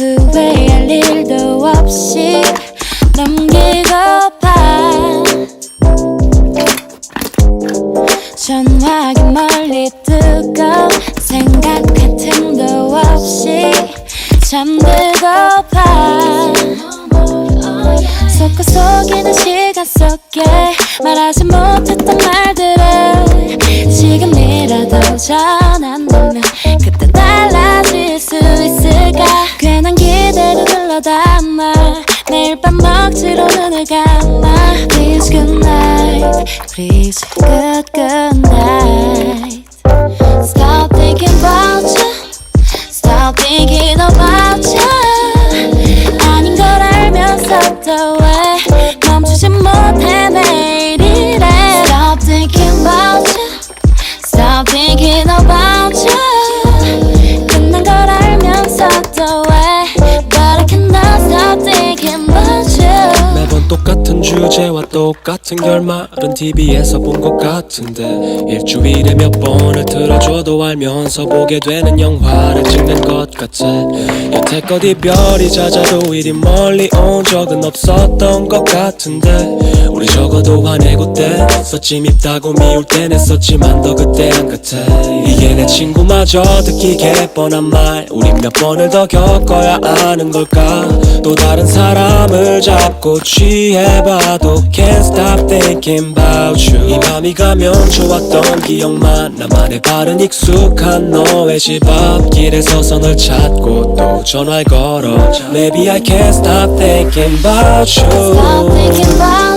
후회할 일도 없이 넘기고파. 전화기 멀리 두고 생각 할 틈도 없이 잠들고파. 속고 속이는 시간 속에 말하지 못했던 말들을 지금이라도 놓 눌러 담아 매일 밤 억지로 눈을 감아 Please good night Please good good night Stop thinking about you Stop thinking 주제와 똑같은 결말은 TV에서 본 것 같은데 일주일에 몇 번을 틀어줘도 알면서 보게 되는 영화를 찍는 것 같아. 여태껏 이별이 잦아도 이리 멀리 온 적은 없었던 것 같은데 우리 적어도 화내고 떼었지 밉다고 미울 땐 했었지만 더 그때 안내 친구마저 듣기게 뻔한 말. 우린 몇 번을 더 겪어야 아는 걸까? 또 다른 사람을 잡고 취해봐도 Can't stop thinking about you. 이 밤이 가면 좋았던 기억만 나만의 바른 익숙한 너의 집 앞길에 서서 널 찾고 또 전화를 걸어. Maybe I can't stop thinking about you